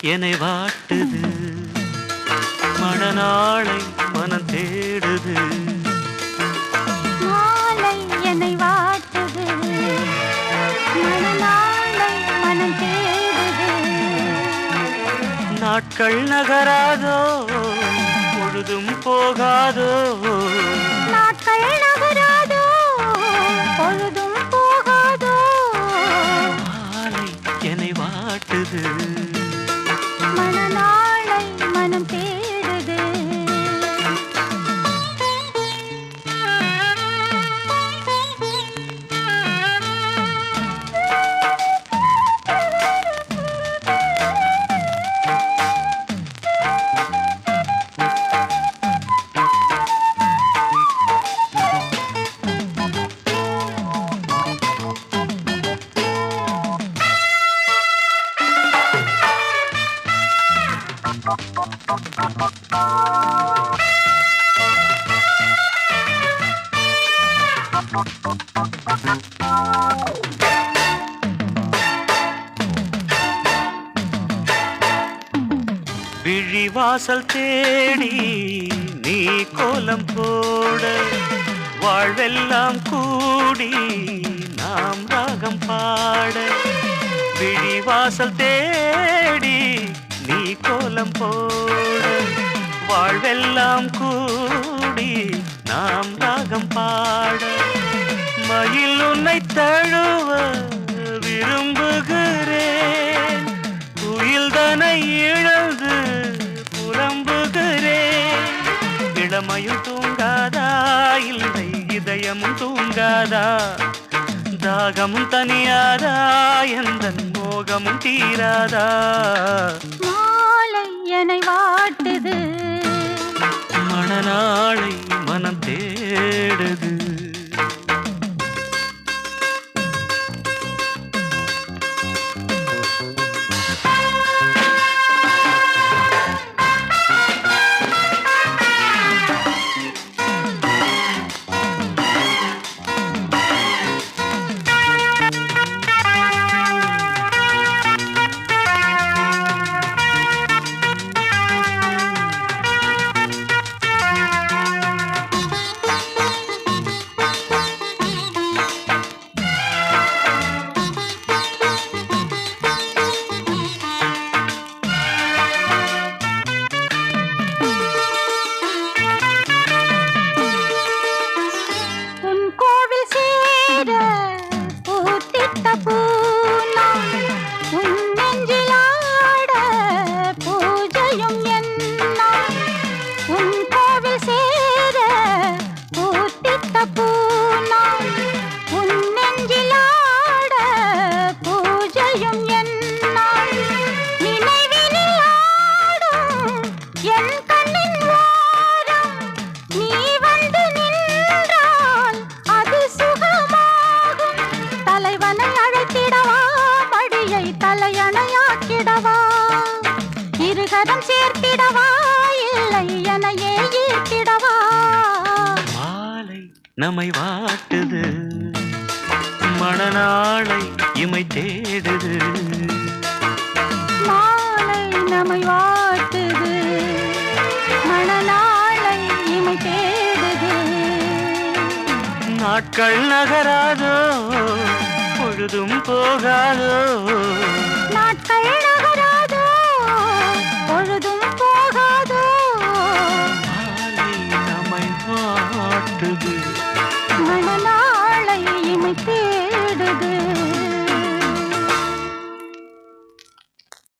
என்னை வாட்டுது. மணநாளை மனம் தேடுது. மாலை என்னை வாட்டுது. மணநாளை மனம் தேடுது. நாட்கள் நகராதோ பொழுதும் போகாதோ. விழிவாசல் தேடி நீ கோலம் போட வாழ்வெல்லாம் கூடி நாம் ராகம் பாட விழிவாசல் தேடி கோலம் போட வாழ்வெல்லாம் கூடி நாம் ராகம் பாட மயில் உன்னை தழுவ விரும்புகிறேன். குயில்தனை இழந்து புலம்புகிறேன். இளமையும் தூங்காதா? இல்லை இதயமும் தூங்காதா? தாகமும் தனியாதா எந்த மோகமும் தீராதா? நம்மை வாட்டுது. மணநாளை இமை தேடுது. மாலை நம்மை வாட்டுது. மணநாளை இமை தேடுது. நாட்கள் நகராதோ பொழுதும் போகாதோ